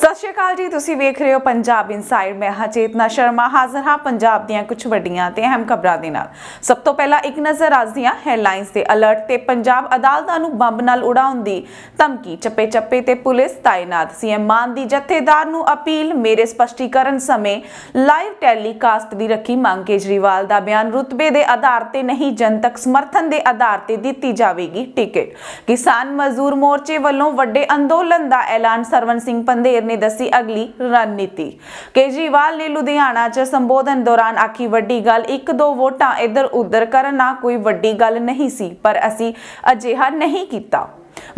ਸਤਿ ਸ਼੍ਰੀ ਅਕਾਲ ਜੀ, ਤੁਸੀਂ ਵੇਖ ਰਹੇ ਹੋ ਪੰਜਾਬ ਇਨਸਾਈਡ। ਮੈਂ ਹਾਂ ਚੇਤਨਾ ਸ਼ਰਮਾ, ਹਾਜ਼ਰ ਹਾਂ ਪੰਜਾਬ ਦੀਆਂ ਕੁਝ ਵੱਡੀਆਂ ਤੇ ਅਹਿਮ ਖਬਰਾਂ ਦੇ ਨਾਲ। ਸਭ ਤੋਂ ਪਹਿਲਾਂ ਇੱਕ ਨਜ਼ਰ ਅੱਜ ਦੀਆਂ ਹੈਡਲਾਈਨਸ ਤੇ ਅਲਰਟ ਤੇ ਪੰਜਾਬ ਅਦਾਲਤਾਂ ਨੂੰ ਬੰਬ ਨਾਲ ਉਡਾਉਣ ਦੀ ਧਮਕੀ। ਚੱਪੇ ਚੱਪੇ ਤੇ ਪੁਲਿਸ ਤਾਇਨਾਤ। ਸੀਐਮ ਮਾਨ ਦੀ ਜਥੇਦਾਰ ਨੂੰ ਅਪੀਲ, ਮੇਰੇ ਸਪਸ਼ਟੀਕਰਨ ਸਮੇਂ ਲਾਈਵ ਟੈਲੀਕਾਸਟ ਦੀ ਰੱਖੀ ਮੰਗ। ਕੇਜਰੀਵਾਲ ਦਾ ਬਿਆਨ ਰੁਤਬੇ ਦੇ ਆਧਾਰ ਤੇ ਨਹੀਂ, ਜਨਤਕ ਸਮਰਥਨ ਦੇ ਆਧਾਰ ਤੇ ਦਿੱਤੀ ਜਾਵੇਗੀ ਟਿਕਟ। ਕਿਸਾਨ ਮਜ਼ਦੂਰ ਮੋਰਚੇ ਵੱਲੋਂ ਵੱਡੇ ਅੰਦੋਲਨ ਦਾ ਐਲਾਨ। ਸਰਵਨ ਸਿੰਘ ਪੰਦੇਰ ਨੇ ਦੱਸੀ ਅਗਲੀ ਰਣਨੀਤੀ। ਕੇਜਰੀਵਾਲ ਨੇ ਲੁਧਿਆਣਾ 'ਚ ਸੰਬੋਧਨ ਦੌਰਾਨ ਆਖੀ, ਵੱਡੀ ਗੱਲ, ਇੱਕ ਦੋ ਵੋਟਾਂ ਇੱਧਰ ਉੱਧਰ ਕਰਨਾ ਕੋਈ ਵੱਡੀ ਗੱਲ ਨਹੀਂ ਸੀ, ਪਰ ਅਸੀਂ ਅਜਿਹਾ ਨਹੀਂ ਕੀਤਾ।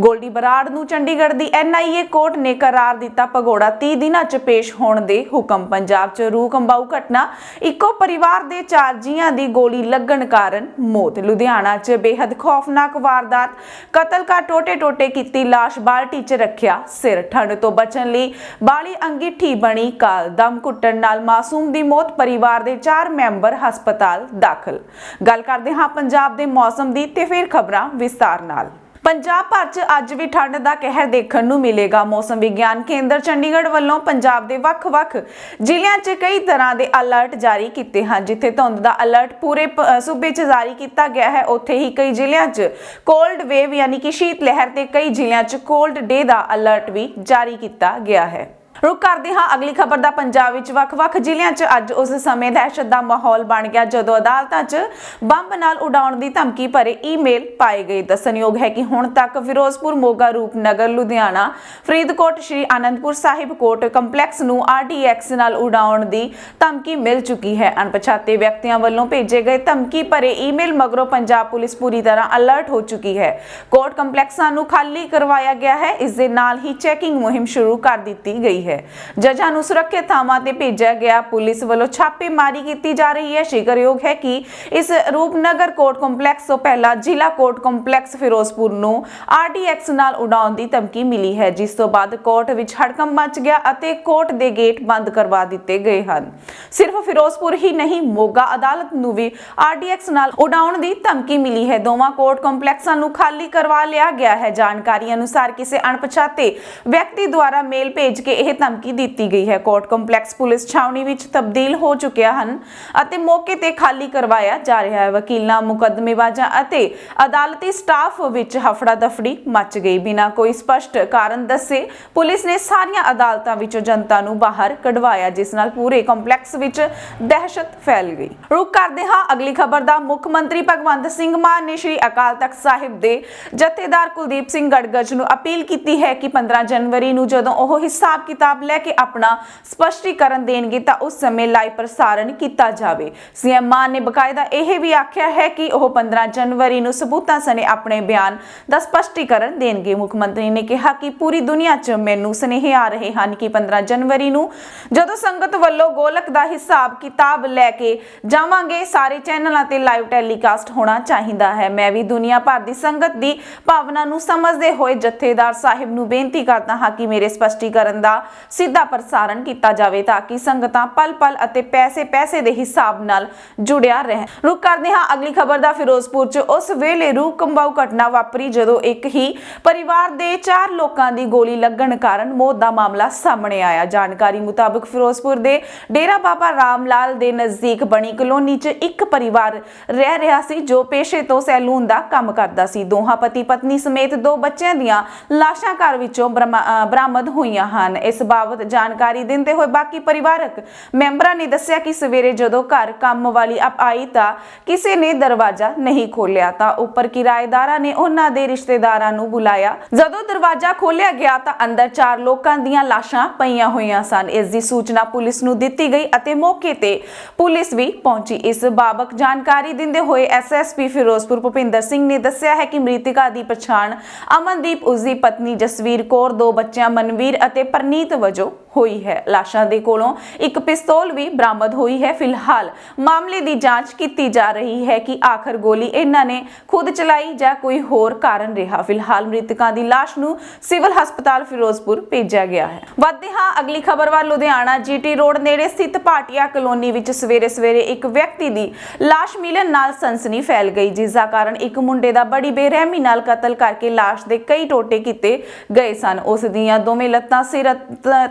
ਗੋਲਡੀ ਬਰਾੜ ਨੂੰ ਚੰਡੀਗੜ੍ਹ ਦੀ ਐਨਆਈਏ ਕੋਰਟ ਨੇ ਕਰਾਰ ਦਿੱਤਾ ਭਗੌੜਾ। 30 ਦਿਨਾਂ 'ਚ ਪੇਸ਼ ਹੋਣ ਦੇ ਹੁਕਮ। ਪੰਜਾਬ 'ਚ ਰੂਹ ਕੰਬਾਊ ਘਟਨਾ। ਇੱਕੋ ਪਰਿਵਾਰ ਦੇ ਚਾਰ ਜੀਆਂ ਦੀ ਗੋਲੀ ਲੱਗਣ ਕਾਰਨ ਮੌਤ। ਲੁਧਿਆਣਾ 'ਚ ਬੇहद ਖੌਫਨਾਕ ਵਾਰਦਾਤ। ਕਤਲ ਕਾ ਟੋਟੇ-ਟੋਟੇ ਕੀਤੀ ਲਾਸ਼, ਬਾਲਟੀ 'ਚ ਰੱਖਿਆ ਸਿਰ। ਠੰਡ ਤੋਂ ਬਚਣ ਲਈ ਬਾਲੀ ਅੰਗੀਠੀ ਬਣੀ ਕਾਲ। ਦਮ ਘੁੱਟਣ ਨਾਲ ਮਾਸੂਮ ਦੀ ਮੌਤ ਪਰਿਵਾਰ ਦੇ ਚਾਰ ਮੈਂਬਰ ਹਸਪਤਾਲ ਦਾਖਲ। ਗੱਲ ਕਰਦੇ ਹਾਂ ਪੰਜਾਬ ਦੇ ਮੌਸਮ ਦੀ ਤੇ ਫਿਰ ਖਬਰਾਂ ਵਿਸਤਾਰ ਨਾਲ। ਪੰਜਾਬ ਭਰ 'ਚ ਅੱਜ ਵੀ ਠੰਡ ਦਾ ਕਹਿਰ ਦੇਖਣ ਨੂੰ ਮਿਲੇਗਾ। ਮੌਸਮ ਵਿਗਿਆਨ ਕੇਂਦਰ ਚੰਡੀਗੜ੍ਹ ਵੱਲੋਂ ਪੰਜਾਬ ਦੇ ਵੱਖ-ਵੱਖ ਜ਼ਿਲ੍ਹਿਆਂ 'ਚ ਕਈ ਤਰ੍ਹਾਂ ਦੇ ਅਲਰਟ ਜਾਰੀ ਕੀਤੇ ਹਨ, ਜਿੱਥੇ ਧੁੰਦ ਦਾ ਅਲਰਟ ਪੂਰੇ ਪ- ਸੂਬੇ 'ਚ ਜਾਰੀ ਕੀਤਾ ਗਿਆ ਹੈ। ਉੱਥੇ ਹੀ ਕਈ ਜ਼ਿਲ੍ਹਿਆਂ 'ਚ ਕੋਲਡ ਵੇਵ ਯਾਨੀ ਕਿ ਸ਼ੀਤ ਲਹਿਰ ਤੇ ਕਈ ਜ਼ਿਲ੍ਹਿਆਂ 'ਚ ਕੋਲਡ ਡੇ ਦਾ ਅਲਰਟ ਵੀ ਜਾਰੀ ਕੀਤਾ ਗਿਆ ਹੈ। ਰੁਕ ਕਰਦੇ ਹਾਂ ਅਗਲੀ ਖਬਰ ਦਾ ਪੰਜਾਬ ਵਿੱਚ ਵੱਖ-ਵੱਖ ਜ਼ਿਲ੍ਹਿਆਂ 'ਚ ਅੱਜ ਉਸ ਸਮੇਂ ਦਹਿਸ਼ਤ ਦਾ ਮਾਹੌਲ ਬਣ ਗਿਆ ਜਦੋਂ ਅਦਾਲਤਾਂ 'ਚ ਬੰਬ ਨਾਲ ਉਡਾਉਣ ਦੀ ਧਮਕੀ ਭਰੇ ਈਮੇਲ ਪਾਏ ਗਏ। ਦੱਸਣਯੋਗ ਹੈ ਕਿ ਹੁਣ ਤੱਕ ਫਿਰੋਜ਼ਪੁਰ, ਮੋਗਾ, ਰੂਪਨਗਰ, ਲੁਧਿਆਣਾ, ਫਰੀਦਕੋਟ, ਸ਼੍ਰੀ ਆਨੰਦਪੁਰ ਸਾਹਿਬ ਕੋਰਟ ਕੰਪਲੈਕਸ ਨੂੰ ਆਰਡੀਐਕਸ ਨਾਲ ਉਡਾਉਣ ਦੀ ਧਮਕੀ ਮਿਲ ਚੁੱਕੀ ਹੈ। ਅਣਪਛਾਤੇ ਵਿਅਕਤੀਆਂ ਵੱਲੋਂ ਭੇਜੇ ਗਏ ਧਮਕੀ ਭਰੇ ਈਮੇਲ ਮਗਰੋਂ ਪੰਜਾਬ ਪੁਲਿਸ ਪੂਰੀ ਤਰ੍ਹਾਂ ਅਲਰਟ ਹੋ ਚੁੱਕੀ ਹੈ। ਕੋਰਟ ਕੰਪਲੈਕਸਾਂ ਨੂੰ ਖਾਲੀ ਕਰਵਾਇਆ ਗਿਆ ਹੈ। ਇਸ ਦੇ ਨਾਲ ਹੀ ਚੈਕਿੰਗ ਮੁਹਿੰਮ ਸ਼ੁਰੂ ਕਰ ਦਿੱਤੀ ਗਈ ਹੈ। ਜੱਜਾਂ ਨੂੰ ਸੁਰੱਖਿਅਤ ਥਾਵਾਂ ਤੇ ਭੇਜਿਆ ਗਿਆ। ਪੁਲਿਸ ਵੱਲੋਂ ਛਾਪੇਮਾਰੀ ਕੀਤੀ ਜਾ ਰਹੀ ਹੈ। ਜ਼ਿਕਰਯੋਗ ਹੈ ਕਿ ਇਸ ਰੂਪਨਗਰ ਕੋਰਟ ਕੰਪਲੈਕਸ ਤੋਂ ਪਹਿਲਾਂ ਜ਼ਿਲ੍ਹਾ ਕੋਰਟ ਕੰਪਲੈਕਸ ਫਿਰੋਜ਼ਪੁਰ ਨੂੰ ਆਰਡੀਐਕਸ ਨਾਲ ਉਡਾਉਣ ਦੀ ਧਮਕੀ ਮਿਲੀ ਹੈ। ਜਿਸ ਤੋਂ ਬਾਅਦ ਕੋਰਟ ਵਿੱਚ ਹੜਕੰਪ ਮਚ ਗਿਆ ਅਤੇ ਕੋਰਟ ਦੇ ਗੇਟ ਬੰਦ ਕਰਵਾ ਦਿੱਤੇ ਗਏ ਹਨ। ਸਿਰਫ ਫਿਰੋਜ਼ਪੁਰ ਹੀ ਨਹੀਂ, ਮੋਗਾ, ਅਦਾਲਤ ਨੂੰ ਵੀ ਆਰਡੀਐਕਸ ਨਾਲ ਉਡਾਉਣ ਦੀ ਧਮਕੀ ਮਿਲੀ ਹੈ। ਦੋਵਾਂ ਕੋਰਟ ਕੰਪਲੈਕਸਾਂ ਨੂੰ ਖਾਲੀ ਕਰਵਾ ਲਿਆ ਗਿਆ ਹੈ। ਜਾਣਕਾਰੀ ਅਨੁਸਾਰ ਕਿਸੇ ਅਣਪਛਾਤੇ ਵਿਅਕਤੀ ਦੁਆਰਾ ਮੇਲ ਭੇਜ ਕੇ ਇਹ ਧਮਕੀ ਦਿੱਤੀ ਗਈ ਹੈ। ਕੋਰਟ ਕੰਪਲੈਕਸ ਪੁਲਿਸ ਛਾਉਣੀ ਵਿੱਚ ਤਬਦੀਲ ਹੋ ਚੁੱਕਿਆ ਹਨ ਅਤੇ ਮੌਕੇ ਤੇ ਖਾਲੀ ਕਰਵਾਇਆ ਜਾ ਰਿਹਾ ਹੈ। ਵਕੀਲਾਂ ਮੁਕੱਦਮੇਬਾਜ਼ਾਂ ਅਤੇ ਅਦਾਲਤੀ ਸਟਾਫ ਵਿੱਚ ਹਫੜਾ ਦਫੜੀ ਮਚ ਗਈ। ਬਿਨਾਂ ਕੋਈ ਸਪਸ਼ਟ ਕਾਰਨ ਦੱਸੇ ਪੁਲਿਸ ਨੇ ਸਾਰੀਆਂ ਅਦਾਲਤਾਂ ਵਿੱਚੋਂ ਜਨਤਾ ਨੂੰ ਬਾਹਰ ਕਢਵਾਇਆ, ਜਿਸ ਨਾਲ ਪੂਰੇ ਕੰਪਲੈਕਸ ਵਿੱਚ ਦਹਿਸ਼ਤ ਫੈਲ ਗਈ। ਰੁਕ ਕਰਦੇ ਹਾਂ। ਅਗਲੀ ਖਬਰ ਦਾ ਮੁੱਖ ਮੰਤਰੀ ਭਗਵੰਤ ਸਿੰਘ ਮਾਨ ਨੇ ਸ਼੍ਰੀ ਅਕਾਲ ਤਖਤ ਸਾਹਿਬ ਦੇ ਜਥੇਦਾਰ ਕੁਲਦੀਪ ਸਿੰਘ ਗੜਗੜ ਨੂੰ ਅਪੀਲ ਕੀਤੀ ਹੈ ਕਿ 15 ਜਨਵਰੀ ਨੂੰ ਜਦੋਂ ਉਹ ਹਿਸਾਬ ਕਿਤਾਬ ਲੈ ਕੇ ਆਪਣਾ ਸਪਸ਼ਟੀਕਰਨ ਦੇਣਗੇ ਤਾਂ ਉਸ ਸਮੇਂ ਲਾਈਵ ਪ੍ਰਸਾਰਣ ਕੀਤਾ ਜਾਵੇ। ਸੀਐਮ ਮਾਨ ਨੇ ਬਕਾਇਦਾ ਇਹ ਵੀ ਆਖਿਆ ਹੈ ਕਿ ਉਹ 15 ਜਨਵਰੀ ਨੂੰ ਸਬੂਤਾਂ ਸਣੇ ਆਪਣੇ ਬਿਆਨ ਦਾ ਸਪਸ਼ਟੀਕਰਨ ਦੇਣਗੇ। ਮੁੱਖ ਮੰਤਰੀ ਨੇ ਕਿਹਾ ਕਿ ਪੂਰੀ ਦੁਨੀਆ 'ਚ ਮੈਨੂੰ ਸੁਨੇਹੇ ਆ ਰਹੇ ਹਨ ਕਿ 15 ਜਨਵਰੀ ਨੂੰ ਜਦੋਂ ਸੰਗਤ ਵੱਲੋਂ ਗੋਲਕ ਦਾ ਹਿਸਾਬ ਕਿਤਾਬ ਲੈ ਕੇ ਜਾਵਾਂਗੇ, ਸਾਰੇ ਚੈਨਲਾਂ ਤੇ ਲਾਈਵ ਟੈਲੀਕਾਸਟ ਹੋਣਾ ਚਾਹੀਦਾ ਹੈ। ਮੈਂ ਵੀ ਦੁਨੀਆ ਭਰ ਦੀ ਸੰਗਤ ਦੀ ਭਾਵਨਾ ਨੂੰ ਸਮਝਦੇ ਹੋਏ ਜਥੇਦਾਰ ਸਾਹਿਬ ਨੂੰ ਬੇਨਤੀ ਕਰਦਾ ਹਾਂ ਕਿ ਮੇਰੇ ਸਪਸ਼ਟੀਕਰਨ ਦਾ ਸਿੱਧਾ ਪ੍ਰਸਾਰਣ ਕੀਤਾ ਜਾਵੇ ਤਾਂ ਕਿ ਸੰਗਤਾਂ ਪਲ-ਪਲ ਅਤੇ ਪੈਸੇ-ਪੈਸੇ ਦੇ ਹਿਸਾਬ ਨਾਲ ਜੁੜਿਆ ਰਹਿਣ। ਰੁਕ ਕਰਦੇ ਹਾਂ ਅਗਲੀ ਖਬਰ ਦਾ ਫਿਰੋਜ਼ਪੁਰ 'ਚ। ਉਸ ਵੇਲੇ ਰੂਹ ਕੰਬਾਊ ਘਟਨਾ ਵਾਪਰੀ ਜਦੋਂ ਇੱਕ ਹੀ ਪਰਿਵਾਰ ਦੇ ਚਾਰ ਲੋਕਾਂ ਦੀ ਗੋਲੀ ਲੱਗਣ ਕਾਰਨ ਮੌਤ ਦਾ ਮਾਮਲਾ ਸਾਹਮਣੇ ਆਇਆ। ਜਾਣਕਾਰੀ ਮੁਤਾਬਕ ਫਿਰੋਜ਼ਪੁਰ ਦੇ ਡੇਰਾ ਬਾਬਾ ਰਾਮ ਲਾਲ ਦੇ ਨਜ਼ਦੀਕ ਬਣੀ ਕਲੋਨੀ 'ਚ ਇੱਕ ਪਰਿਵਾਰ ਰਹਿ ਰਿਹਾ ਸੀ ਜੋ ਪੇਸ਼ੇ ਤੋਂ ਸੈਲੂਨ ਦਾ ਕੰਮ ਕਰਦਾ ਸੀ। ਦੋਹਾਂ ਪਤੀ ਪਤਨੀ ਸਮੇਤ ਦੋ ਬੱਚਿਆਂ ਦੀਆਂ ਲਾਸ਼ਾਂ ਘਰ ਵਿੱਚੋਂ ਬਰਮਾ- ਬਰਾਮਦ ਹੋਈਆਂ ਹਨ। ਇਸ ਬਾਬਤ ਜਾਣਕਾਰੀ ਦਿੰਦੇ ਹੋਏ ਬਾਕੀ ਪਰਿਵਾਰਕ ਮੈਂਬਰਾਂ ਨੇ ਦੱਸਿਆ ਕਿ ਸਵੇਰੇ ਜਦੋਂ ਘਰ ਕੰਮ ਵਾਲੀ ਆਪ ਆਈ ਤਾਂ ਕਿਸੇ ਨੇ ਦਰਵਾਜ਼ਾ ਨਹੀਂ ਖੋਲ੍ਹਿਆ ਤਾਂ ਉੱਪਰ ਕਿਰਾਏਦਾਰਾਂ ਨੇ ਉਹਨਾਂ ਦੇ ਰਿਸ਼ਤੇਦਾਰਾਂ ਨੂੰ ਬੁਲਾਇਆ। ਜਦੋਂ ਦਰਵਾਜ਼ਾ ਖੋਲ੍ਹਿਆ ਗਿਆ ਤਾਂ ਅੰਦਰ ਚਾਰ ਲੋਕਾਂ ਦੀਆਂ ਲਾਸ਼ਾਂ ਪਈਆਂ ਹੋਈਆਂ ਸਨ। ਇਸ ਦੀ ਸੂਚਨਾ ਪੁਲਿਸ ਨੂੰ ਦਿੱਤੀ ਗਈ ਅਤੇ ਮੌਕੇ ਤੇ ਪੁਲਿਸ ਵੀ ਪਹੁੰਚੀ। ਇਸ ਬਾਬਕ ਜਾਣਕਾਰੀ ਦਿੰਦੇ ਹੋਏ ਐਸਐਸਪੀ ਫਿਰੋਜ਼ਪੁਰ ਭੁਪਿੰਦਰ ਸਿੰਘ ਨੇ ਦੱਸਿਆ ਹੈ ਕਿ ਮ੍ਰਿਤਕਾ ਦੀ ਪਛਾਣ ਅਮਨਦੀਪ ਉਸ ਦੀ ਪਤਨੀ ਜਸਵੀਰ ਕੌਰ, ਦੋ ਬੱਚਿਆਂ ਮਨਵੀਰ ਅਤੇ ਪਰਨੀਤ ਵਜੋਂ ਹੋਈ ਹੈ। ਲਾਸ਼ਾਂ ਦੇ ਕੋਲੋਂ ਇੱਕ ਪਿਸਤੌਲ ਵੀ ਬਰਾਮਦ ਹੋਈ ਹੈ। ਫਿਲਹਾਲ ਮਾਮਲੇ ਦੀ ਜਾਂਚ ਕੀਤੀ ਜਾ ਰਹੀ ਹੈ ਕਿ ਆਖਰ ਗੋਲੀ ਇਹਨਾਂ ਨੇ ਖੁਦ ਚਲਾਈ ਜਾਂ ਕੋਈ ਹੋਰ ਕਾਰਨ ਰਿਹਾ। ਫਿਲਹਾਲ ਮ੍ਰਿਤਕਾਂ ਦੀ ਲਾਸ਼ ਨੂੰ ਸਿਵਲ ਹਸਪਤਾਲ ਫਿਰੋਜ਼ਪੁਰ ਭੇਜਿਆ ਗਿਆ ਹੈ। ਵੱਧਦੇ ਹਾਂ ਅਗਲੀ ਖਬਰ ਵੱਲ। ਲੁਧਿਆਣਾ ਜੀਟੀ ਰੋਡ ਨੇੜੇ ਸਥਿਤ ਭਾਟੀਆ ਕਲੋਨੀ ਵਿੱਚ ਸਵੇਰੇ ਸਵੇਰੇ ਇੱਕ ਵਿਅਕਤੀ ਦੀ ਲਾਸ਼ ਮਿਲਣ ਨਾਲ ਸਨਸਨੀ ਫੈਲ ਗਈ ਜਿਸ ਦਾ ਕਾਰਨ ਇੱਕ ਮੁੰਡੇ ਦਾ ਬੜੀ ਬੇਰਹਿਮੀ ਨਾਲ ਕਤਲ ਕਰਕੇ ਲਾਸ਼ ਦੇ ਕਈ ਟੋਟੇ ਕੀਤੇ ਗਏ ਸਨ। ਉਸ ਦੀਆਂ ਦੋਵੇਂ ਲੱਤਾਂ ਸਿਰ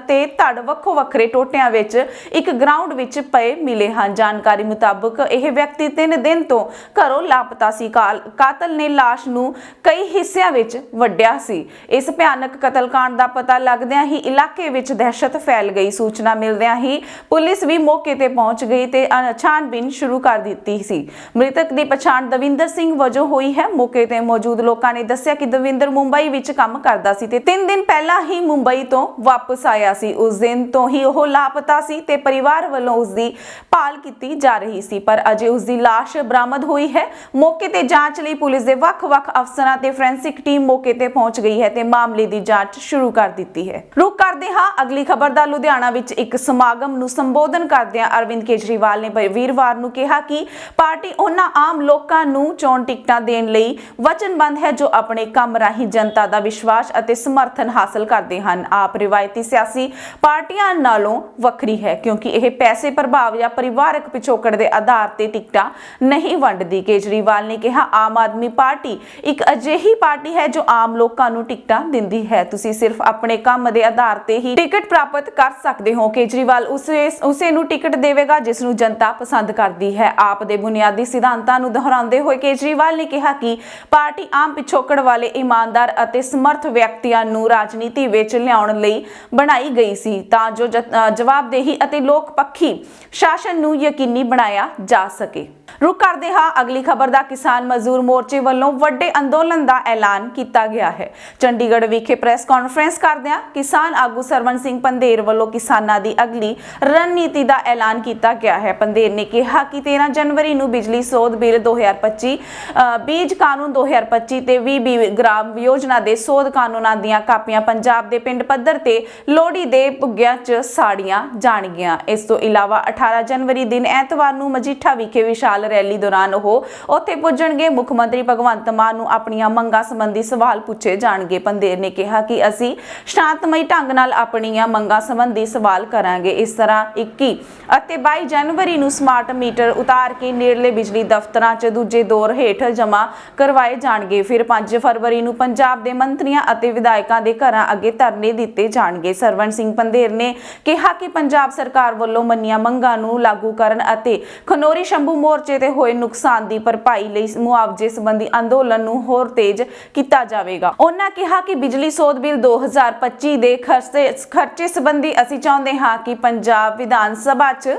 ਤੇ ਧੜ ਵੱਖੋ ਵੱਖਰੇ ਟੋਟਿਆਂ ਵਿੱਚ ਇੱਕ ਗਰਾਊਂਡ ਵਿੱਚ ਪਏ ਮਿਲੇ ਹਨ। ਜਾਣਕਾਰੀ ਮੁਤਾਬਕ ਇਹ ਵਿਅਕਤੀ 3 ਦਿਨ ਤੋਂ ਘਰੋਂ ਲਾਪਤਾ ਸੀ। ਕਾਤਲ ਨੇ ਲਾਸ਼ ਨੂੰ ਕਈ ਹਿੱਸਿਆਂ ਵਿੱਚ ਵੱਢਿਆ ਸੀ। ਇਸ ਭਿਆਨਕ ਕਤਲकांड ਦਾ ਪਤਾ ਲੱਗਦਿਆਂ ਹੀ ਇਲਾਕੇ ਵਿੱਚ ਦਹਿਸ਼ਤ ਫੈਲ ਗਈ। ਸੂਚਨਾ ਮਿਲਦਿਆਂ ਹੀ ਪੁਲਿਸ ਵੀ ਮੌਕੇ ਤੇ ਪਹੁੰਚ ਗਈ ਤੇ ਅ- ਛਾਣਬੀਨ ਸ਼ੁਰੂ ਕਰ ਦਿੱਤੀ ਸੀ। ਮ੍ਰਿਤਕ ਦੀ ਪਛਾਣ ਦਵਿੰਦਰ ਸਿੰਘ ਵਜੋਂ ਹੋਈ ਹੈ। ਮੌਕੇ ਤੇ ਮੌਜੂਦ ਲੋਕਾਂ ਨੇ ਦੱਸਿਆ ਕਿ ਦਵਿੰਦਰ ਮੁੰਬਈ ਵਿੱਚ ਕੰਮ ਕਰਦਾ ਸੀ ਤੇ 3 ਦਿਨ ਪਹਿਲਾਂ ਹੀ ਮੁੰਬਈ ਤੋਂ ਵਾਪਸ ਆਇਆ ਸੀ। ਉਸ ਦਿਨ ਤੋਂ ਹੀ ਉਹ ਲਾਪਤਾ ਸੀ ਤੇ ਪਰਿਵਾਰ ਵੱਲੋਂ ਉਸ ਦੀ ਭਾਲ ਕੀਤੀ ਜਾ ਰਹੀ ਸੀ। ਪਰ ਅਜੇ ਉਸ ਦੀ ਲਾਸ਼ ਬਰਾਮਦ ਹੋਈ ਹੈ। ਮੌਕੇ ਤੇ ਜਾਂਚ ਲਈ ਪੁਲਿਸ ਦੇ ਵੱਖ-ਵੱਖ ਅਫਸਰਾਂ ਤੇ ਫੋਰੈਂਸਿਕ ਟੀਮ ਮੌਕੇ ਤੇ ਪਹੁੰਚ ਗਈ ਹੈ ਤੇ ਮਾਮਲੇ ਦੀ ਜਾਂਚ ਸ਼ੁਰੂ ਕਰ ਦਿੱਤੀ ਹੈ। ਰੁਕ ਕਰਦੇ ਹਾਂ। ਅਗਲੀ ਖਬਰ ਦਾ ਲੁਧਿਆਣਾ ਵਿੱਚ ਇੱਕ ਸਮਾਗਮ ਨੂੰ ਸੰਬੋਧਨ ਕਰਦਿਆਂ ਅਰਵਿੰਦ ਕੇਜਰੀਵਾਲ ਨੇ ਵੀਰਵਾਰ ਨੂੰ ਕਿਹਾ ਕਿ ਪਾਰਟੀ ਉਹਨਾਂ ਆਮ ਲੋਕਾਂ ਨੂੰ ਚੋਣ ਟਿਕਟਾਂ ਦੇਣ ਲਈ ਵਚਨਬੱਧ ਹੈ ਜੋ ਆਪਣੇ ਕੰਮ ਰਾਹੀਂ ਜਨਤਾ ਦਾ ਵਿਸ਼ਵਾਸ ਅਤੇ ਸਮਰਥਨ ਹਾਸਲ ਕਰਦੇ ਹਨ। ਆਪ ਰਿਵਾਇਤੀ ਸਿਆਸੀ ਪਾਰਟੀਆਂ ਨਾਲੋਂ ਵੱਖਰੀ ਹੈ, ਕਿਉਂਕਿ ਇਹ ਪੈਸੇ ਪ੍ਰਭਾਵ ਜਾਂ ਪਰਿਵਾਰਕ ਪਿਛੋਕੜ ਦੇ ਆਧਾਰ ਤੇ ਟਿਕਟਾਂ ਨਹੀਂ ਵੰਡਦੀ। ਕੇਜਰੀਵਾਲ ਨੇ ਕਿਹਾ, ਆਮ ਆਦਮੀ ਪਾਰਟੀ ਇੱਕ ਅਜਿਹੀ ਪਾਰਟੀ ਹੈ ਜੋ ਆਮ ਲੋਕਾਂ ਨੂੰ ਟਿਕਟਾਂ ਦਿੰਦੀ ਹੈ। ਤੁਸੀਂ ਸਿਰਫ ਆਪਣੇ ਕੰਮ ਦੇ ਆਧਾਰ ਤੇ ਹੀ ਟਿਕਟ ਪ੍ਰਾਪਤ ਕਰ ਸਕਦੇ ਹੋ। ਕੇਜਰੀਵਾਲ ਉਸੇ ਉਸੇ ਨੂੰ ਟਿਕਟ ਦੇਵੇਗਾ ਜਿਸ ਨੂੰ ਜਨਤਾ ਪਸੰਦ ਕਰਦੀ ਹੈ। ਆਪ ਦੇ ਬੁਨਿਆਦੀ ਸਿਧਾਂਤਾਂ ਨੂੰ ਦੁਹਰਾਉਂਦੇ ਹੋਏ ਕੇਜਰੀਵਾਲ ਨੇ ਕਿਹਾ ਕਿ ਪਾਰਟੀ ਆਮ ਪਿਛੋਕੜ ਵਾਲੇ ਇਮਾਨਦਾਰ ਅਤੇ ਸਮਰਥ ਵਿਅਕਤੀਆਂ ਨੂੰ ਰਾਜਨੀਤੀ ਵਿੱਚ ਲਿਆਉਣ ਲਈ ਬਣਾਈ ਗਈ ਸੀ ਤਾਂ ਜੋ ਜਵਾਬਦੇਹੀ ਅਤੇ ਲੋਕ ਪੱਖੀ ਸ਼ਾਸਨ ਨੂੰ ਯਕੀਨੀ ਬਣਾਇਆ ਜਾ ਸਕੇ। ਰੁਕ ਕਰਦੇ ਹਾਂ ਅਗਲੀ ਖਬਰ ਦਾ ਕਿਸਾਨ ਮਜ਼ਦੂਰ ਮੋਰਚੇ ਵੱਲੋਂ ਵੱਡੇ ਅੰਦੋਲਨ ਦਾ ਐਲਾਨ ਕੀਤਾ ਗਿਆ ਹੈ। ਚੰਡੀਗੜ੍ਹ ਵਿਖੇ ਪ੍ਰੈਸ ਕਾਨਫਰੰਸ ਕਰਦਿਆਂ ਕਿਸਾਨ ਆਗੂ ਸਰਵਨ ਸਿੰਘ ਪੰਧੇਰ ਵੱਲੋਂ ਕਿਸਾਨਾਂ ਦੀ ਅਗਲੀ ਰਣਨੀਤੀ ਦਾ ਐਲਾਨ ਕੀਤਾ ਗਿਆ ਹੈ। ਪੰਧੇਰ ਨੇ ਕਿਹਾ ਕਿ 13 ਜਨਵਰੀ ਨੂੰ ਬਿਜਲੀ ਸੋਧ ਬਿੱਲ 2025 ਅ, ਬੀਜ ਕਾਨੂੰਨ 2025 ਤੇ 20 ਬੀ ਗ੍ਰਾਮ ਯੋਜਨਾ ਦੇ ਸੋਧ ਕਾਨੂੰਨਾਂ ਦੀਆਂ ਕਾਪੀਆਂ ਪੰਜਾਬ ਦੇ ਪਿੰਡ ਪੱਧਰ ਤੇ ਲੋਹੜੀ ਦੇ ਭੁੱਗਿਆਂ 'ਚ ਸਾੜੀਆਂ ਜਾਣਗੀਆਂ। ਇਸ ਤੋਂ ਇਲਾਵਾ 18 ਜਨਵਰੀ ਦਿਨ ਐਤਵਾਰ ਨੂੰ ਮਜੀਠਾ ਵਿਖੇ ਵਿਸ਼ਾਲ ਰੈਲੀ ਦੌਰਾਨ ਉਹ ਉੱਥੇ ਪੁੱਜਣਗੇ। ਮੁੱਖ ਮੰਤਰੀ ਭਗਵੰਤ ਮਾਨ ਨੂੰ ਆਪਣੀਆਂ ਮੰਗਾਂ ਸੰਬੰਧੀ ਸਵਾਲ ਪੁੱਛੇ ਜਾਣਗੇ। ਪੰਦੇਰ ਨੇ ਕਿਹਾ ਕਿ ਅਸੀਂ ਸ਼ਾਂਤਮਈ ਢੰਗ ਨਾਲ ਆਪਣੀਆਂ ਮੰਗਾਂ ਸੰਬੰਧੀ ਸਵਾਲ ਕਰਾਂਗੇ। ਇਸ ਤਰ੍ਹਾਂ 21 ਅਤੇ 22 ਜਨਵਰੀ ਨੂੰ ਸਮਾਰਟ ਮੀਟਰ ਉਤਾਰ ਕੇ ਨੇੜਲੇ ਬਿਜਲੀ ਦਫ਼ਤਰਾਂ 'ਚ ਦੂਜੇ ਦੌਰ ਹੇਠ ਜਮ੍ਹਾਂ ਕਰਵਾਏ ਜਾਣਗੇ। ਫਿਰ 5 ਫਰਵਰੀ ਨੂੰ ਪੰਜਾਬ ਦੇ ਮੰਤਰੀਆਂ ਅਤੇ ਵਿਧਾਇਕਾਂ ਦੇ ਘਰਾਂ ਅੱਗੇ ਧਰਨੇ ਦਿੱਤੇ ਜਾਣਗੇ। ਸਰਵਣ ਸਿੰਘ ਪੰਦੇਰ ਨੇ ਕਿਹਾ ਕਿ ਪੰਜਾਬ ਸਰਕਾਰ ਵੱਲੋਂ ਮੰਨੀਆਂ ਮੰਗਾਂ ਨੂੰ ਲਾਗੂ ਕਰਨ ਅਤੇ ਖਨੋਰੀ ਸ਼ੰਭੂ ਮੋਰਚੇ ਤੇ ਹੋਏ ਨੁਕਸਾਨ ਦੀ ਭਰਪਾਈ ਲਈ ਮੁਆਵਜ਼ੇ ਸੰਬੰਧੀ ਅੰਦੋਲਨ ਨੂੰ ਹੋਰ ਤੇਜ਼ ਕੀਤਾ ਜਾਵੇਗਾ। ਉਹਨਾਂ ਕਿਹਾ ਕਿ ਬਿਜਲੀ ਸੋਧ ਬਿੱਲ 2025 ਦੇ ਖਰਚੇ ਖਰਚੇ ਸੰਬੰਧੀ ਅਸੀਂ ਚਾਹੁੰਦੇ ਹਾਂ ਕਿ ਪੰਜਾਬ ਵਿਧਾਨ ਸਭਾ 'ਚ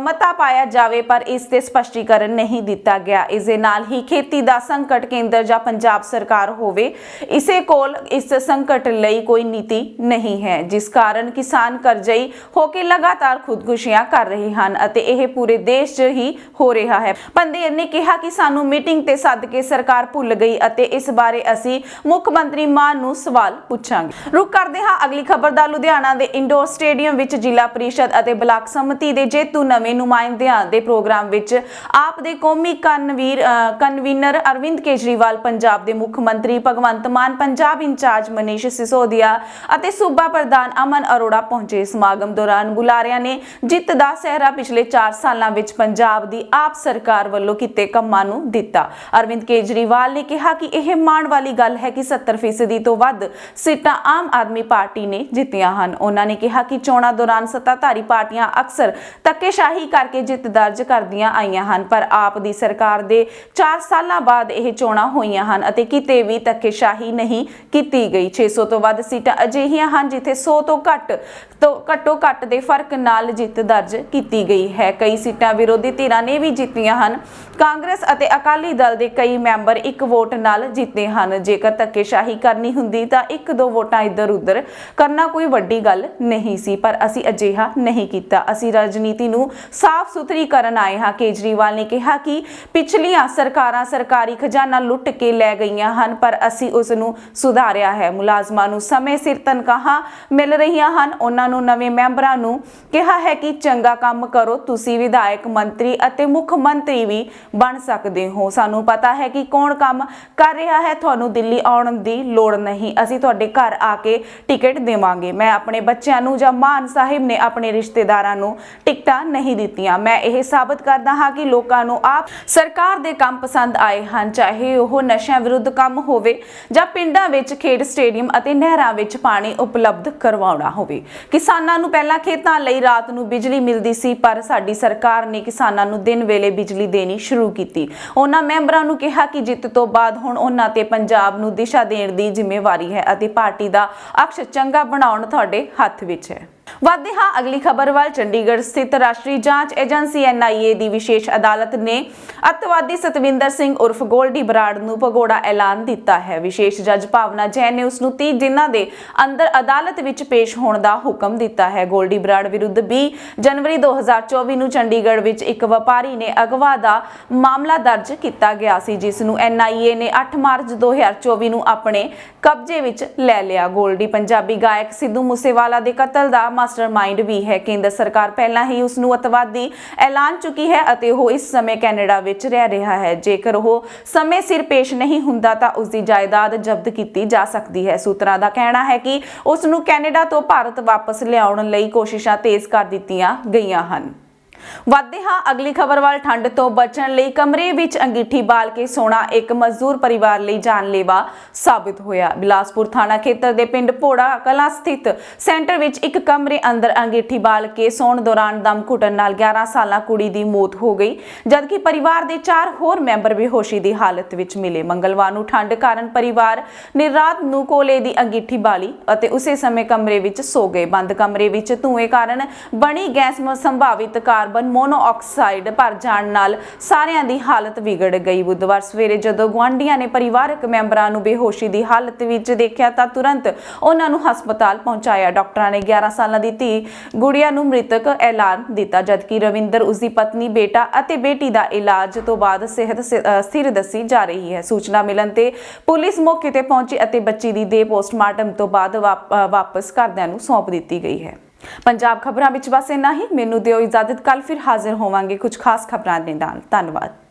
ਮਤਾ ਪਾਇਆ ਜਾਵੇ, ਪਰ ਇਸ ਤੇ ਸਪਸ਼ਟੀਕਰਨ ਨਹੀਂ ਦਿੱਤਾ ਗਿਆ। ਇਸ ਦੇ ਨਾਲ ਹੀ ਖੇਤੀ ਦਾ ਸੰਕਟ ਕੇਂਦਰ ਜਾਂ ਪੰਜਾਬ ਸਰਕਾਰ ਹੋਵੇ, ਇਸੇ ਕੋਲ ਇਸ ਸੰਕਟ ਲਈ ਕੋਈ ਨੀਤੀ ਨਹੀਂ ਹੈ, ਜਿਸ ਕਾਰਨ ਕਿਸਾਨ ਕਰਜ਼ਈ ਹੋ ਕੇ ਲਗਾਤਾਰ ਖੁਦਕੁਸ਼ੀਆਂ ਕਰ ਰਹੇ ਹਨ ਅਤੇ ਇਹ ਪੂਰੇ ਦੇਸ਼ 'ਚ ਹੀ ਹੋ ਰਿਹਾ ਹੈ। ਪੰਦੇਰ ਨੇ ਕਿਹਾ ਕਿ ਸਾਨੂੰ ਮੀਟਿੰਗ ਤੇ ਸੱਦ ਕੇ ਸਰਕਾਰ ਭੁੱਲ ਗਈ ਅਤੇ ਇਸ ਬਾਰੇ ਅਸੀਂ ਮੁੱਖ ਮੰਤਰੀ ਮਾਨ ਨੂੰ ਸਵਾਲ ਪੁੱਛਾਂਗੇ। ਰੁਕ ਕਰਦੇ ਹਾਂ ਅਗਲੀ ਖਬਰ ਦਾ। ਲੁਧਿਆਣਾ ਦੇ ਇੰਡੋਰ ਸਟੇਡੀਅਮ ਵਿੱਚ ਜ਼ਿਲ੍ਹਾ ਪ੍ਰੀਸ਼ਦ ਅਤੇ ਬਲਾਕ ਸਮਿਤੀ ਦੇ ਜੇਤੂ ਨਵੇਂ ਨੁਮਾਇੰਦਿਆਂ ਦੇ ਪ੍ਰੋਗਰਾਮ ਵਿੱਚ ਆਪ ਦੇ ਕੌਮੀ ਕਨਵੀਰ ਕਨਵੀਨਰ ਅਰਵਿੰਦ ਕੇਜਰੀਵਾਲ ਪੰਜਾਬ ਦੇ ਮੁੱਖ ਮੰਤਰੀ ਭਗਵੰਤ ਮਾਨ, ਪੰਜਾਬ ਇੰਚਾਰਜ ਮਨੀਸ਼ ਸਿਸੋਦੀਆ ਅਤੇ ਸੂਬਾ ਪ੍ਰਧਾਨ ਅਮਨ ਅਰੋੜਾ ਪਹੁੰਚੇ ਸਮਾਗਮ ਦੌਰਾਨ ਬੁਲਾਰਿਆਂ ਨੇ ਜਿੱਤ ਦਾ ਸਹਿਰਾ ਪਿਛਲੇ 4 ਸਾਲਾਂ ਵਿੱਚ ਪੰਜਾਬ ਦੀ ਆਪ ਸਰਕਾਰ ਵੱਲੋਂ ਕੀਤੇ ਕੰਮਾਂ ਨੂੰ ਦਿੱਤਾ। ਅਰਵਿੰਦ ਕੇਜਰੀਵਾਲ ਨੇ ਕਿਹਾ ਕਿ ਇਹ ਮਾਣ ਵਾਲੀ ਗੱਲ ਹੈ ਕਿ 70% ਤੋਂ ਵੱਧ ਸੀਟਾਂ ਆਮ ਆਦਮੀ ਪਾਰਟੀ ਨੇ ਜਿੱਤੀਆਂ ਹਨ। ਉਹਨਾਂ ਨੇ ਕਿਹਾ ਕਿ ਚੋਣਾਂ ਦੌਰਾਨ ਸੱਤਾਧਾਰੀ ਪਾਰਟੀਆਂ ਅਕਸਰ ਧੱਕੇਸ਼ਾਹੀ ਕਰਕੇ ਜਿੱਤ ਦਰਜ ਕਰਦੀਆਂ ਆਈਆਂ ਹਨ, ਪਰ ਆਪ ਦੀ ਸਰਕਾਰ ਦੇ 4 ਸਾਲਾਂ ਬਾਅਦ ਇਹ ਚੋਣਾਂ ਹੋਈਆਂ ਹਨ ਅਤੇ ਕਿਤੇ ਵੀ ਧੱਕੇਸ਼ਾਹੀ ਨਹੀਂ ਕੀਤੀ ਗਈ। 600 ਤੋਂ ਵੱਧ ਸੀਟਾਂ ਅਜਿਹੀਆਂ ਹਨ ਜਿੱਥੇ 100 ਤੋਂ ਘੱਟ ਤੋਂ ਘੱਟੋ ਘੱਟ ਦੇ ਫ਼ਰਕ ਨਾਲ ਜਿੱਤ ਦਰਜ ਕੀਤੀ ਗਈ ਹੈ। ਕਈ ਸੀਟਾਂ ਵਿਰੋਧੀ ਧਿਰਾਂ ਨੇ ਵੀ ਜਿੱਤੀਆਂ ਹਨ। ਕਾਂਗਰਸ ਅਤੇ ਅਕਾਲੀ ਦਲ ਦੇ ਕਈ ਮੈਂਬਰ ਇੱਕ ਵੋਟ ਨਾਲ ਜਿੱਤੇ ਹਨ। ਜੇਕਰ ਧੱਕੇਸ਼ਾਹੀ ਕਰਨੀ ਹੁੰਦੀ ਤਾਂ ਇੱਕ ਦੋ ਵੋਟਾਂ ਇੱਧਰ ਉੱਧਰ ਕਰਨਾ ਕੋਈ ਵੱਡੀ ਗੱਲ ਨਹੀਂ ਸੀ, ਪਰ ਅਸੀਂ ਅਜਿਹਾ ਨਹੀਂ ਕੀਤਾ। ਅਸੀਂ ਰਾਜਨੀਤੀ ਨੂੰ ਸਾਫ਼ ਸੁਥਰੀ ਕਰਨ ਆਏ ਹਾਂ। ਕੇਜਰੀਵਾਲ ਨੇ ਕਿਹਾ ਕਿ ਪਿਛਲੀਆਂ ਸਰਕਾਰਾਂ ਸਰਕਾਰੀ ਖਜ਼ਾਨਾ ਲੁੱਟ ਕੇ ਲੈ ਗਈਆਂ ਹਨ, ਪਰ ਅਸੀਂ ਉਸ ਨੂੰ ਸੁਧਾਰਿਆ ਹੈ। ਮੁਲਾਜ਼ਮਾਂ ਨੂੰ ਸਮੇਂ ਸਿਰ ਤਨਖਾਹਾਂ ਮਿਲ ਰਹੀਆਂ ਹਨ। ਉਹਨਾਂ ਨੂੰ ਨਵੇਂ ਮੈਂਬਰਾਂ ਨੂੰ ਕਿਹਾ ਹੈ ਕਿ ਚੰਗਾ ਕੰਮ ਕਰੋ। ਤੁਸੀਂ ਵਿਧਾਇਕ, ਮੰਤਰੀ ਅਤੇ ਮੁੱਖ ਮੰਤਰੀ ਵੀ ਬਣ ਸਕਦੇ ਹੋ। ਸਾਨੂੰ ਪਤਾ ਹੈ ਕਿ ਕੌਣ ਕੰਮ ਕਰ ਰਿਹਾ ਹੈ। ਤੁਹਾਨੂੰ ਦਿੱਲੀ ਆਉਣ ਦੀ ਲੋੜ ਨਹੀਂ। ਅਸੀਂ ਤੁਹਾਡੇ ਘਰ ਆ ਕੇ ਟਿਕਟ ਦੇਵਾਂਗੇ। ਮੈਂ ਆਪਣੇ ਬੱਚਿਆਂ ਨੂੰ ਜਾਂ ਮਾਨ ਸਾਹਿਬ ਨੇ ਆਪਣੇ ਰਿਸ਼ਤੇਦਾਰਾਂ ਨੂੰ ਟਿਕਟਾਂ ਨਹੀਂ ਦਿੱਤੀਆਂ। ਮੈਂ ਇਹ ਸਾਬਤ ਕਰਦਾ ਹਾਂ ਕਿ ਲੋਕਾਂ ਨੂੰ ਆਪ ਸਰਕਾਰ ਦੇ ਕੰਮ ਪਸੰਦ ਆਏ ਹਨ। ਚਾਹੇ ਉਹ ਨਸ਼ਿਆਂ ਵਿਰੁੱਧ ਕੰਮ ਹੋਵੇ ਜਾਂ ਪਿੰਡਾਂ ਵਿੱਚ ਖੇਡ ਸਟੇਡੀਅਮ ਅਤੇ ਨਹਿਰਾਂ ਵਿੱਚ ਪਾਣੀ ਉਪਲਬਧ ਕਰਵਾਉਣਾ ਹੋਵੇ। ਕਿਸਾਨਾਂ ਨੂੰ ਪਹਿਲਾਂ ਖੇਤਾਂ ਲਈ ਰਾਤ ਨੂੰ ਬਿਜਲੀ ਮਿਲਦੀ ਸੀ, ਪਰ ਸਾਡੀ ਸਰਕਾਰ ਨੇ ਕਿਸਾਨਾਂ ਨੂੰ ਦਿਨ ਵੇਲੇ ਬਿਜਲੀ ਦੇਣੀ ਸ਼ੁਰੂ ਕੀਤੀ। ਉਹਨਾਂ ਮੈਂਬਰਾਂ ਨੂੰ ਕਿਹਾ ਕਿ ਜਿੱਤ ਤੋਂ ਬਾਅਦ ਹੁਣ ਉਹਨਾਂ ਤੇ ਪੰਜਾਬ ਨੂੰ ਦਿਸ਼ਾ ਦੇਣ ਦੀ ਜ਼ਿੰਮੇਵਾਰੀ ਹੈ ਅਤੇ ਪਾਰਟੀ ਦਾ ਅਕਸ਼ ਚੰਗਾ ਬਣਾਉਣ ਤੁਹਾਡੇ ਹੱਥ ਵਿੱਚ ਹੈ। ਵੱਧਦੇ ਹਾਂ ਅਗਲੀ ਖਬਰ ਵੱਲ। ਚੰਡੀਗੜ੍ਹ ਸਥਿਤ ਰਾਸ਼ਟਰੀ ਜਾਂਚ ਏਜੰਸੀ ਐਨਆਈਏ ਦੀ ਵਿਸ਼ੇਸ਼ ਅਦਾਲਤ ਨੇ ਅੱਤਵਾਦੀ ਸਤਵਿੰਦਰ ਸਿੰਘ ਉਰਫ ਗੋਲਡੀ ਬਰਾੜ ਨੂੰ ਭਗੌੜਾ ਐਲਾਨ ਦਿੱਤਾ ਹੈ। ਵਿਸ਼ੇਸ਼ ਜੱਜ ਭਾਵਨਾ ਜੈਨ ਨੇ ਉਸ ਨੂੰ 30 ਦਿਨਾਂ ਦੇ ਅੰਦਰ ਅਦਾਲਤ ਵਿੱਚ ਪੇਸ਼ ਹੋਣ ਦਾ ਹੁਕਮ ਦਿੱਤਾ ਹੈ। ਗੋਲਡੀ ਬਰਾੜ ਵਿਰੁੱਧ 20 ਜਨਵਰੀ 2024 ਨੂੰ ਚੰਡੀਗੜ੍ਹ ਵਿੱਚ ਇੱਕ ਵਪਾਰੀ ਨੇ ਅਗਵਾ ਦਾ ਮਾਮਲਾ ਦਰਜ ਕੀਤਾ ਗਿਆ ਸੀ, ਜਿਸ ਨੂੰ ਐਨਆਈਏ ਨੇ 8 ਮਾਰਚ 2024 ਨੂੰ ਆਪਣੇ ਕਬਜ਼ੇ ਵਿੱਚ ਲੈ ਲਿਆ। ਗੋਲਡੀ ਪੰਜਾਬੀ ਗਾਇਕ ਸਿੱਧੂ ਮੂਸੇਵਾਲਾ ਦੇ ਕਤਲ ਦਾ ਮਾਸਟਰਮਾਈਂਡ ਵੀ ਹੈ। ਕੇਂਦਰ ਸਰਕਾਰ ਪਹਿਲਾਂ ਹੀ ਉਸ ਨੂੰ ਅਤਵਾਦੀ ਐਲਾਨ ਚੁੱਕੀ ਹੈ ਅਤੇ ਉਹ ਇਸ ਸਮੇਂ ਕੈਨੇਡਾ ਵਿੱਚ ਰਹਿ ਰਿਹਾ ਹੈ। ਜੇਕਰ ਉਹ ਸਮੇਂ ਸਿਰ ਪੇਸ਼ ਨਹੀਂ ਹੁੰਦਾ ਤਾਂ ਉਸ ਦੀ ਜਾਇਦਾਦ ਜ਼ਬਤ ਕੀਤੀ ਜਾ ਸਕਦੀ ਹੈ। ਸੂਤਰਾਂ ਦਾ ਕਹਿਣਾ ਹੈ ਕਿ ਉਸ ਨੂੰ ਕੈਨੇਡਾ ਤੋਂ ਭਾਰਤ ਵਾਪਸ ਲਿਆਉਣ ਲਈ ਕੋਸ਼ਿਸ਼ਾਂ ਤੇਜ਼ ਕਰ ਦਿੱਤੀਆਂ ਗਈਆਂ ਹਨ। ਵੱਧਦੇ ਹਾਂ, ਅਗਲੀ ਖਬਰ ਵੱਲ ਠੰਡ ਤੋਂ ਬਚਣ ਲਈ ਕਮਰੇ ਵਿੱਚ ਅੰਗੀਠੀ ਬਾਲ ਕੇ ਸੋਣਾ ਇੱਕ ਮਜ਼ਦੂਰ ਪਰਿਵਾਰ ਲਈ ਜਾਨਲੇਵਾ ਸਾਬਿਤ ਹੋਇਆ। ਬਿਲਾਸਪੁਰ ਥਾਣਾ ਖੇਤਰ ਦੇ ਪਿੰਡ ਭੋੜਾ ਕਲਾਂ ਸਥਿਤ ਸੈਂਟਰ ਵਿੱਚ ਇੱਕ ਕਮਰੇ ਅੰਦਰ ਅੰਗੀਠੀ ਬਾਲ ਕੇ ਸੌਣ ਦੌਰਾਨ ਦਮ ਘੁੱਟਣ ਨਾਲ 11 ਸਾਲਾ ਕੁੜੀ ਦੀ ਮੌਤ ਹੋ ਗਈ, ਜਦਕਿ ਪਰਿਵਾਰ ਦੇ 4 ਹੋਰ ਮੈਂਬਰ ਬੇਹੋਸ਼ੀ ਦੀ ਹਾਲਤ ਵਿੱਚ ਮਿਲੇ। ਮੰਗਲਵਾਰ ਨੂੰ ਠੰਡ ਕਾਰਨ ਪਰਿਵਾਰ ਨੇ ਰਾਤ ਨੂੰ ਕੋਲੇ ਦੀ ਅੰਗੀਠੀ ਬਾਲੀ ਅਤੇ ਉਸੇ ਸਮੇਂ ਕਮਰੇ ਵਿੱਚ ਸੋ ਗਏ। ਬੰਦ ਕਮਰੇ ਵਿੱਚ ਧੂਏ ਕਾਰਨ ਬਣੀ ਗੈਸ ਮ- ਸੰਭਾਵਿਤ ਕਾਰਬਨ ਮੋਨੋਆਕਸਾਈਡ ਭਰ ਜਾਣ ਨਾਲ ਸਾਰਿਆਂ ਦੀ ਹਾਲਤ ਵਿਗੜ ਗਈ। ਬੁੱਧਵਾਰ ਸਵੇਰੇ ਜਦੋਂ ਗੁਆਂਢੀਆਂ ਨੇ ਪਰਿਵਾਰਕ ਮੈਂਬਰਾਂ ਨੂੰ ਬੇਹੋਸ਼ੀ ਦੀ ਹਾਲਤ ਵਿੱਚ ਦੇਖਿਆ ਤਾਂ ਤੁਰੰਤ ਉਹਨਾਂ ਨੂੰ ਹਸਪਤਾਲ ਪਹੁੰਚਾਇਆ। ਡਾਕਟਰਾਂ ਨੇ 11 ਸਾਲਾਂ ਦੀ ਧੀ ਗੁੜੀਆ ਨੂੰ ਮ੍ਰਿਤਕ ਐਲਾਨ ਦਿੱਤਾ, ਜਦਕਿ ਰਵਿੰਦਰ ਉਸ ਦੀ ਪਤਨੀ, ਬੇਟਾ ਅਤੇ ਬੇਟੀ ਦਾ ਇਲਾਜ ਤੋਂ ਬਾਅਦ ਸਿਹਤ ਸਥਿਰ ਦੱਸੀ ਜਾ ਰਹੀ ਹੈ। ਸੂਚਨਾ ਮਿਲਣ ਤੇ ਪੁਲਿਸ ਮੌਕੇ ਤੇ ਪਹੁੰਚੀ ਅਤੇ ਬੱਚੀ ਦੀ ਦੇਹ ਪੋਸਟਮਾਰਟਮ ਤੋਂ ਬਾਅਦ ਵਾਪਸ ਘਰਦਿਆਂ ਨੂੰ ਸੌਂਪ ਦਿੱਤੀ ਗਈ ਹੈ। ਪੰਜਾਬ ਖਬਰਾਂ ਵਿੱਚ ਬਸ ਇੰਨਾ ਹੀ। ਮੈਨੂੰ ਦਿਓ ਇਜਾਜ਼ਤ ਕੱਲ ਫਿਰ ਹਾਜ਼ਰ ਹੋਵਾਂਗੇ ਕੁਝ ਖਾਸ ਖਬਰਾਂ ਦੇ ਨਾਲ। ਧੰਨਵਾਦ।